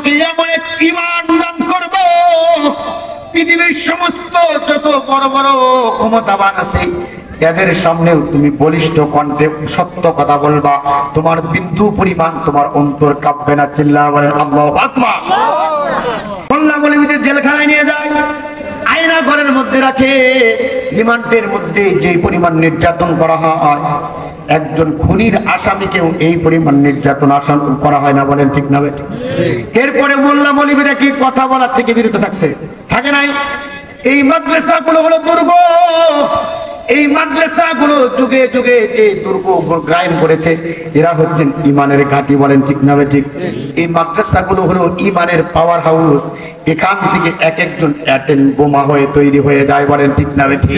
তোমাকে এমন এক ইমান দান করব। পৃথিবীর সমস্ত যত বড় বড় ক্ষমতাবান আছে এদের সামনেও তুমি বলিষ্ঠ কণ্ঠে সত্য কথা বলবা। তোমার বিন্দু পরিমাণ তোমার অন্তর কাঁপবে না চিল্লা বলেন আল্লাহ মোল্লা মৌলবীদের জেলখানায় নিয়ে যায় আয়না ঘরের মধ্যে রাখে। রিমান্ডের মধ্যে যে পরিমাণ নির্যাতন করা হয়, একজন খুনির আসামিকেও এই পরিমাণ নির্যাতন আসাম করা হয় না বলেন ঠিক না? এরপরে মোল্লা মৌলবীরা কি কথা বলার থেকে বিরত থাকছে? থাকে নাই? এই মাদ্রাসাগুলো হলো দুর্গ। এই মাদ্রাসাগুলো যুগে যুগে যে দুর্গ গ্রাইম করেছে এরা হচ্ছেন ইমানের ঘাঁটি বলেন ঠিক না ঠিক? এই মাদ্রাসাগুলো হলো ইমানের পাওয়ার হাউস এখান থেকে এক একজন অ্যাটেন বোমা হয়ে তৈরি হয়ে যায় বলেন ঠিক না ঠিক?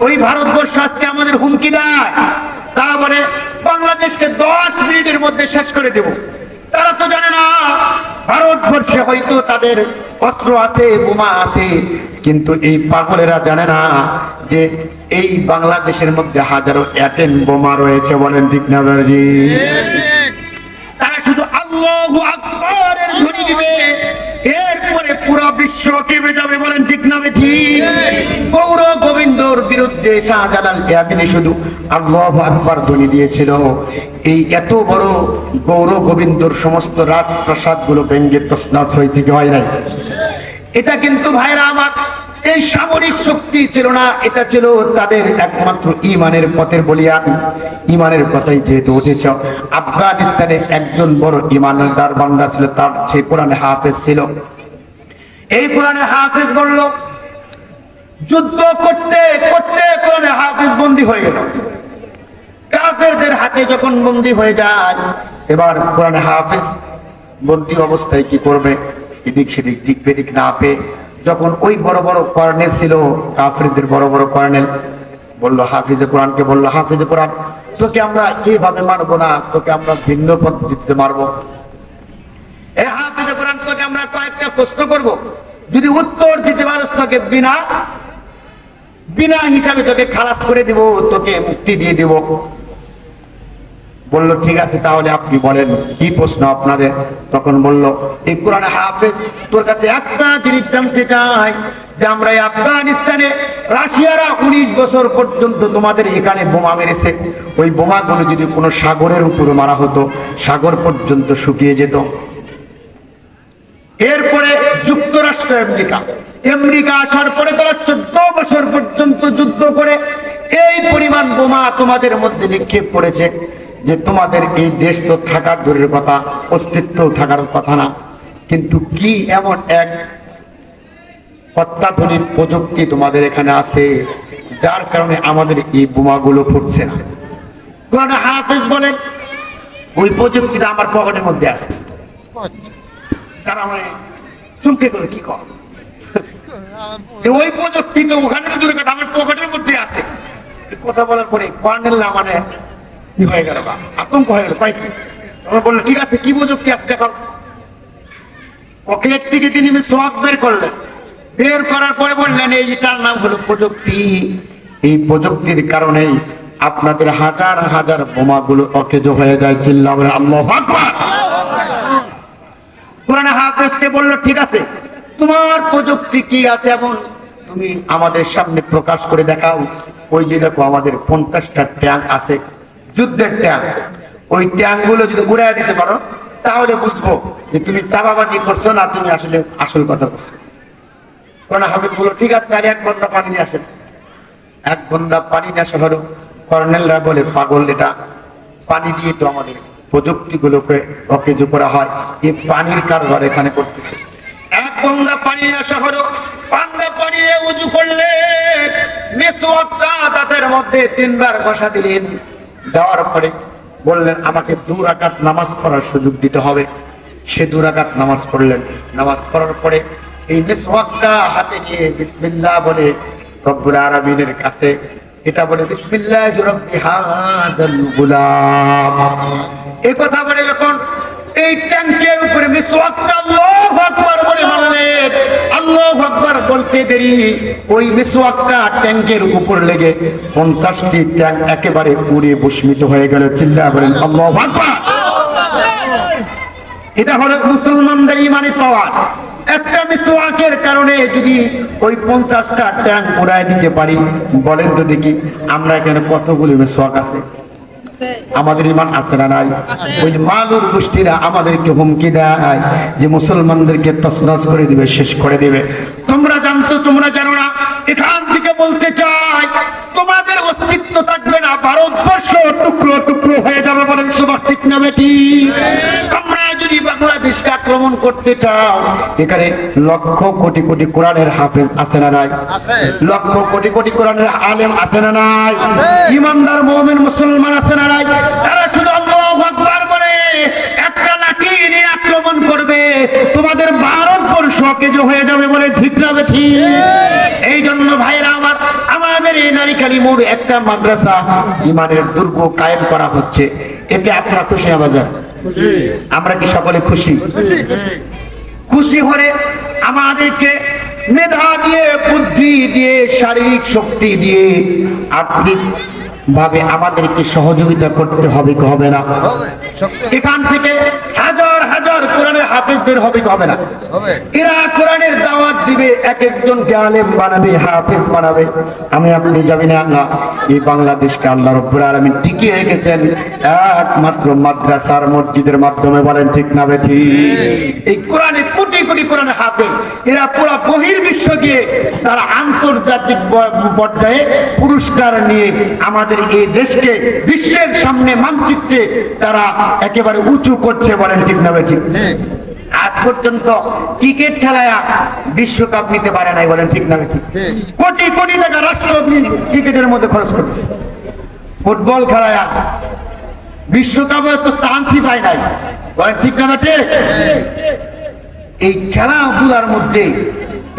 ওই ভারতবর্ষ আজকে আমাদের হুমকি দেয়। তারা বলে বাংলাদেশকে দশ মিনিটের মধ্যে শেষ করে দেব। তারা তো জানে না ভারতবর্ষে হয়তো তাদের অস্ত্র আছে বোমা আছে কিন্তু এই পাগলেরা জানে না যে এই বাংলাদেশের মধ্যে হাজারো অ্যাটেন বোমা রয়েছে, বলেন ঠিক না তারা শুধু আল্লাহু আকবরের দিবে। এরপরে পুরো বিশ্ব যাবে, বলেন ঠিক গৌর গোবিন্দর বিরুদ্ধে শুধু দিয়েছিল। এই এত বড় গৌর গোবিন্দর সমস্ত রাজপ্রাসাদগুলো ব্যঙ্গে তসনাস হয়েছে কি হয় নাই? এটা কিন্তু ভাইরা আমার, এই সামরিক শক্তি ছিল না, এটা ছিল তাদের একমাত্র ইমানের পথের বলিয়ান ইমানের কথাই যেহেতু উঠেছ আফগানিস্তানে একজন বড় ইমানদার বান্দা ছিল, তার সে কোরআনে হাফেজ ছিল। এই কোরআনে হাফেজ বলল, যুদ্ধ করতে করতে কোরআনে হাফেজ বন্দী হয়ে গেল। কাফেরদের হাতে যখন বন্দী হয়ে যায়, এবার কোরআনে হাফেজ বন্দী অবস্থায় কি করবে? এদিক সেদিক, দিক বেদিক না পেয়ে যখন ওই বড় বড় কর্নেল ছিল, কাফেরদের বড় বড় কর্নেল, বলল, হাফিজে কোরআনকে বলল, হাফিজে কোরআন, তোকে আমরা এইভাবে মারবো না, তোকে আমরা ভিন্ন পদ্ধতিতে মারবো। এ হাফিজে কোরআন, তোকে আমরা কয়েকটা প্রশ্ন করব। যদি উত্তর দিতে পারস তোকে বিনা বিনা হিসাবে তোকে খালাস করে দিব, তোকে মুক্তি দিয়ে দিব। বলল, ঠিক আছে, তাহলে আপনি বলেন, কি প্রশ্ন আপনাদের? তখন বলল এই কোরআন হাফেজ, তোর কাছে একটা জিনিস জানতে চাই, যে আমরা আফগানিস্তানে রাশিয়ারা উনিশ বছর পর্যন্ত তোমাদের এখানে বোমা মেরেছে। ওই বোমাগুলো যদি কোনো সাগরের উপরে মারা হতো, সাগর পর্যন্ত শুকিয়ে যেত। এরপরে যুক্তরাষ্ট্র, আমেরিকা। আমেরিকা আসার পরে তারা চোদ্দ বছর পর্যন্ত যুদ্ধ করে, এই পরিমাণ বোমা তোমাদের মধ্যে নিক্ষেপ করেছে। যে তোমাদের এই দেশ তো থাকার দূরের কথা অস্তিত্ব থাকার কথা না। কিন্তু কি এমন এক অত্যাধুনিক প্রযুক্তি তোমাদের এখানে আছে, যার কারণে আমাদের এই বোমাগুলো ফুটছে না? ওই প্রযুক্তিটা আমার পকেটের মধ্যে আছে। তারা মানে চুমকে করে কি কর? ওই প্রযুক্তি তো ওখানে আমার পকেটের মধ্যে আছে। কথা বলার পরে কর্নেল না মানে কি হয়ে গেল আতঙ্ক হয়ে গেল কয়েক তখন বলল, ঠিক আছে, কি পকেট থেকে তিনি সোয়াব বের করলেন, বের করার পরে বললেন এইটার নাম হলো প্রযুক্তি। এই প্রযুক্তির কারণেই আপনাদের হাজার হাজার বোমাগুলো হয়ে যায়, চিল্লা বলে, আল্লাহ হাফেজকে বলল, ঠিক আছে, তোমার প্রযুক্তি কি আছে এমন? তুমি আমাদের সামনে প্রকাশ করে দেখাও। ওই যে দেখো, আমাদের পঞ্চাশটা ট্যাঙ্ক আছে যুদ্ধের ট্যাঙ্ক ওই ট্যাঙ্কগুলো যদি উড়াই দিতে পারো, তাহলে বুঝব যে তুমি চাপাবাজি করছ না তুমি আসলে আসল কথা বলল, ঠিক আছে এক বন্ধা পানি নিয়ে এক বন্ধা পানি বলে, পাগল পানি দিয়ে তো আমাদের করা হয়। পানির কারবার এখানে করতেছে। এক পানি আসা পানি করলে মধ্যে তিনবার বসা দিলেন। দেওয়ার পরে বললেন, আমাকে দু রাকাত নামাজ পড়ার সুযোগ দিতে হবে। সে দু রাকাত নামাজ পড়লেন। নামাজ পড়ার পরে এই মেসওয়াকটা হাতে নিয়ে বিসমিল্লাহ বলে রব্বুল আলামিনের কাছে এটা বলে, বিসমিল্লাহ রব্বি হাদাল গুলাম। এই কথা বলে যখন এই ট্যাঙ্কের উপরে মিসওয়াকটা আল্লাহু আকবার বলে মারলেন বলতে দেরি। ওই মিসওয়াকটা ট্যাঙ্কের উপর লেগে 50টি ট্যাঙ্ক একেবারে হয়ে গেল। এটা হলো মুসলমানদের ইমানি একটা মিসওয়াকের কারণে যদি ওই পঞ্চাশটা ট্যাঙ্ক উড়ায় দিতে পারি, বলেন তো দেখি, আমরা এখানে কতগুলি মিসওয়াক আছে? আমাদের ইমান আছে না নাই? ওই মালুর গোষ্ঠীরা আমাদেরকে হুমকি দেয় যে মুসলমানদেরকে তসনাস করে দিবে শেষ করে দিবে। তোমরা জানতো তোমরা জানো না এখান থেকে বলতে চাই তোমাদের অস্তিত্ব থাকবে না ভারতবর্ষ টুকরো টুকরো হয়ে যাবে বলেন সুবাস ঠিক না বেটি করতে চাও? এখানে লক্ষ কোটি কোটি কোরআনের হাফেজ আছে না নাই? আছে। লক্ষ কোটি কোটি কোরআনের আলেম আছে না নাই? আছে। ইমানদার মুমিন মুসলমান আছে না নাই? তারা শুধু আল্লাহু আকবার বলে একটা লাঠি নিয়ে আক্রমণ করবে। তোমাদের ভারতবর্ষ কেজো হয়ে যাবে বলে ঠিক না বেঠি? এই জন্য ভাইরা আমার আমাদের এই নারী নারীখালী মোড় একটা মাদ্রাসা ইমানের দুর্গ কায়েম করা হচ্ছে। এতে আপনারা খুশি আবাজার আমরা কি সকলে খুশি? খুশি। হলে আমাদেরকে মেধা দিয়ে বুদ্ধি দিয়ে শারীরিক শক্তি দিয়ে আর্থিক ভাবে আমাদেরকে সহযোগিতা করতে হবে কি হবে না? এখান থেকে হাফেজদের হবে হবে না? এরা কোরআনের দাওয়াত দিবে এক একজনকে আলেম বানাবে হাফেজ বানাবে। আমি আপনি যাবি না আল্লাহ এই বাংলাদেশকে আল্লাহ রব্বুল আলামিন টিকিয়ে রেখেছেন। একমাত্র মাদ্রাসার মসজিদের মাধ্যমে বলেন ঠিক না বেঠি এই কোরআনে কোটি কোটি হাফেজ। এরা পুরো বহির গিয়ে তারা আন্তর্জাতিক পর্যায়ে পুরস্কার নিয়ে আমাদের এই দেশকে বিশ্বের সামনে মানচিত্রে তারা একেবারে উঁচু করছে বলেন ঠিক না ঠিক। আজ পর্যন্ত ক্রিকেট খেলায় বিশ্বকাপ নিতে পারে নাই বলেন ঠিক না ঠিক। কোটি কোটি টাকা রাষ্ট্র ক্রিকেটের মধ্যে খরচ করতেছে। ফুটবল খেলায় বিশ্বকাপে তো চান্সই পায় নাই। বলেন ঠিক না ঠিক। এই খেলাধুলার মধ্যে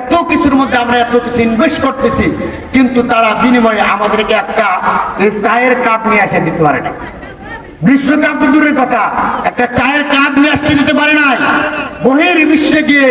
এত কিছুর মধ্যে আমরা এত কিছু ইনভেস্ট করতেছি, কিন্তু তারা বিনিময়ে আমাদেরকে একটা চায়ের কাপ নিয়ে আসে দিতে পারে না বিশ্বকাপ দূরের কথা, একটা চায়ের কাপ নিয়ে আসতে দিতে পারে নাই। বহির বিশ্বে গিয়ে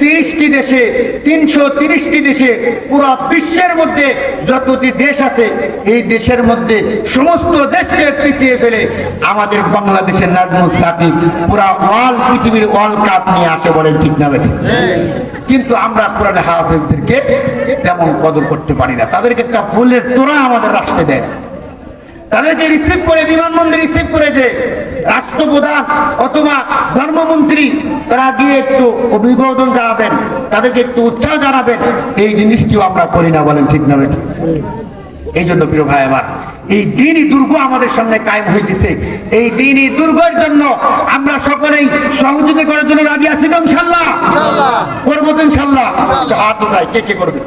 তিরিশটি দেশে, তিনশো তিরিশটি দেশে পুরো বিশ্বের মধ্যে যতটি দেশ আছে, এই দেশের মধ্যে সমস্ত দেশকে পিছিয়ে ফেলে আমাদের বাংলাদেশের নাজমুল সাকিব পুরা ওয়াল, পৃথিবীর ওয়ার্ল্ড কাপ নিয়ে আসে বলেন ঠিক না কিন্তু আমরা কোরআনে হাফেজদেরকে তেমন কদর করতে পারি না। তাদেরকে একটা ফুলের তোরা আমাদের রাষ্ট্রে দেয় তাদেরকে রিসিভ করে বিমানবন্দরে রিসিভ করে যে রাষ্ট্রপ্রধান অথবা ধর্মমন্ত্রী তারা গিয়ে একটু অভিবাদন জানাবেন তাদেরকে একটু উৎসাহ জানাবেন এই জিনিসটিও আমরা করি না বলেন ঠিক না এই জন্য প্রিয় ভাই আমার এই দিনই দুর্গ আমাদের সামনে কায়েম হইতেছে। এই দিনই দুর্গের জন্য আমরা সকলেই সহযোগী করার জন্য রাজি আছি তো ইনশাল্লাহ ইনশাআল্লাহ। করব তো ইনশাল্লাহ হাত কে কে করবে?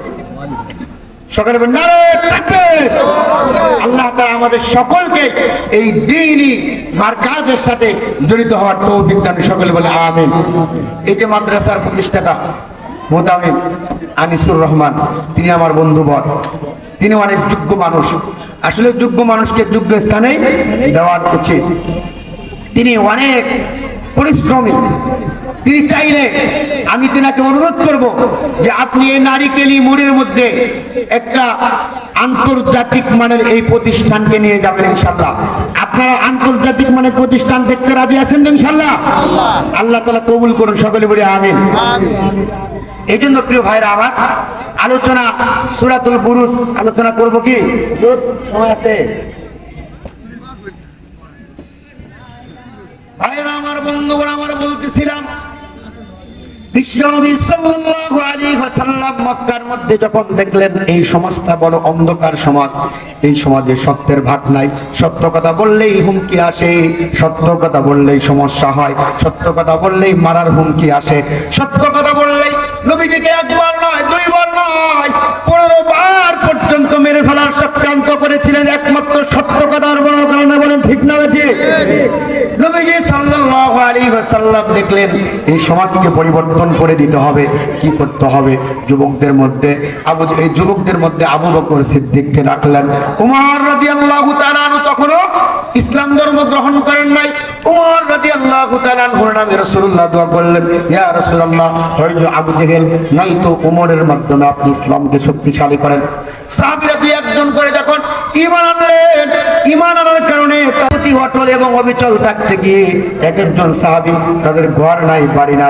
সকালে! আল্লাহ। আমাদের সকলকে এই দিনই মার্কাজের সাথে জড়িত হওয়ার তৌফিক দান সকলে বলে আমিন। এই যে মাদ্রাসার প্রতিষ্ঠাতা মোতামিম আনিসুর রহমান, তিনি আমার বন্ধুবর তিনি অনেক যোগ্য মানুষ। আসলে যোগ্য মানুষকে যোগ্য স্থানে দেওয়ার উচিত তিনি অনেক পরিশ্রমী। তিনি চাইলে আমি তেনাকে অনুরোধ করব যে আপনি এই নারিকেলি মোড়ের মধ্যে একটা আন্তর্জাতিক মানের এই প্রতিষ্ঠানকে নিয়ে যাবেন ইনশাল্লাহ আপনারা আন্তর্জাতিক মানের প্রতিষ্ঠান দেখতে রাজি আছেন ইনশাল্লাহ আল্লাহ তালা কবুল করুন সকলে বলে আমিন। আমিন। এই জন্য প্রিয় ভাইরা আমার আলোচনা সুরাতুল বুরুজ আলোচনা করব কি? সময় আছে? ভাইরা আমার বন্ধুগণ আমার বলতেছিলাম সমস্যা হয়, সত্য কথা বললেই মারার হুমকি আসে, সত্য কথা বললেই নবীজিকে একবার নয়, দুইবার নয়, পনেরো বার পর্যন্ত মেরে ফেলার চক্রান্ত করেছিলেন একমাত্র সত্য কথার বড় কারণে বলেন ঠিক না এই সমাজকে পরিবর্তন করে দিতে হবে। কি করতে হবে? যুবকদের মধ্যে এই যুবকদের মধ্যে ইসলাম ধর্ম গ্রহণ করেন নাই। আপনি ইসলামকে শক্তিশালী করেন। দুই একজন করে যখন ইমান আনলেন আনার কারণে অটল এবং অবিচল থাকতে গিয়ে এক একজন সাহাবি তাদের ঘর নাই, বাড়ি নাই।